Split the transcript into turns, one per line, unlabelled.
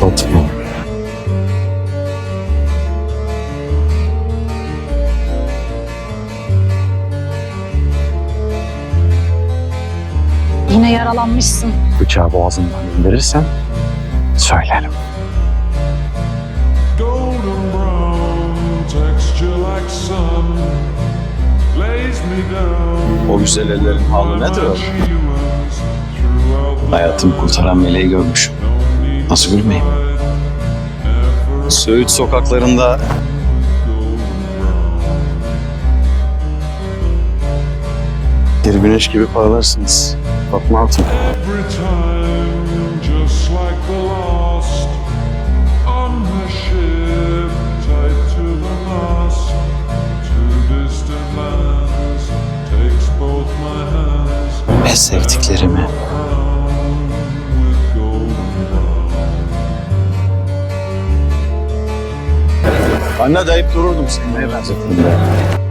Fatma. Yine yaralanmışsın.
Bıçağı boğazından indirirsen söylerim.
Golden brown, texture like sun.
O güzel ellerin halı nedir? Hayatımı kurtaran meleği görmüşüm. Nasıl gülmeyeyim? Söğüt sokaklarında bir güneş gibi parlarsınız. Fatma Hatun.
every time,
Anne deyip dururdum benzettim de.